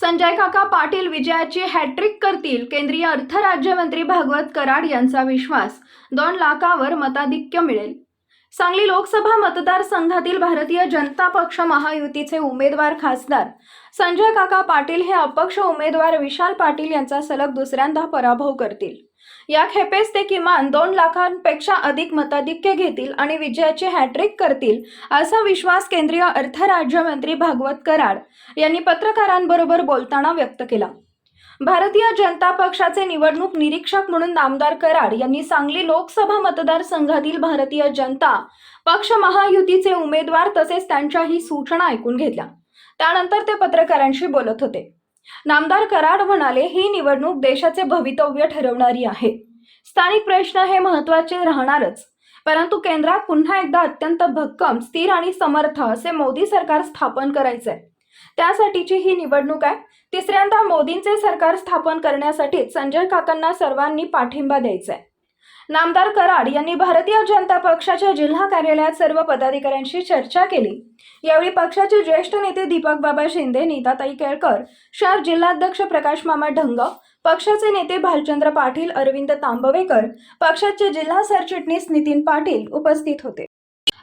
संजय काका पाटील विजयाची हॅट्रिक करतील. केंद्रीय अर्थ राज्यमंत्री भागवत कराड यांचा विश्वास. दोन लाखावर मताधिक्य मिळेल. सांगली लोकसभा मतदारसंघातील भारतीय जनता पक्ष महायुतीचे उमेदवार खासदार. संजय काका पाटील हे अपक्ष उमेदवार विशाल पाटील यांचा सलग दुसऱ्यांदा पराभव करतील. या खेपेस ते किमान दोन लाखांपेक्षा अधिक मताधिक्य घेतील आणि विजयाची हॅट्रिक करतील असा विश्वास केंद्रीय अर्थ राज्यमंत्री भागवत कराड यांनी पत्रकारांबरोबर बोलताना व्यक्त केला. भारतीय जनता पक्षाचे निवडणूक निरीक्षक म्हणून नामदार कराड यांनी सांगली लोकसभा मतदारसंघातील भारतीय जनता पक्ष महायुतीचे उमेदवार तसेच त्यांच्याही सूचना ऐकून घेतल्या. त्यानंतर ते पत्रकारांशी बोलत होते. नामदार कराड म्हणाले ही निवडणूक देशाचे भवितव्य ठरवणारी आहे. स्थानिक प्रश्न हे महत्त्वाचे राहणारच. परंतु केंद्रात पुन्हा एकदा अत्यंत भक्कम स्थिर आणि समर्थ असे मोदी सरकार स्थापन करायचे त्यासाठीची ही निवडणूक आहे. तिसऱ्यांदा मोदींचे सरकार स्थापन करण्यासाठी संजय काकांना सर्वांनी पाठिंबा द्यायचा आहे नामदार कराड यांनी भारतीय जनता पक्षाच्या जिल्हा कार्यालयात सर्व पदाधिकाऱ्यांशी चर्चा केली. यावेळी पक्षाचे ज्येष्ठ नेते दीपक बाबा शिंदे नीताताई केळकर शहर जिल्हाध्यक्ष प्रकाश मामा ढंग पक्षाचे नेते भालचंद्र पाटील अरविंद तांबवेकर पक्षाचे जिल्हा सरचिटणीस नितीन पाटील उपस्थित होते.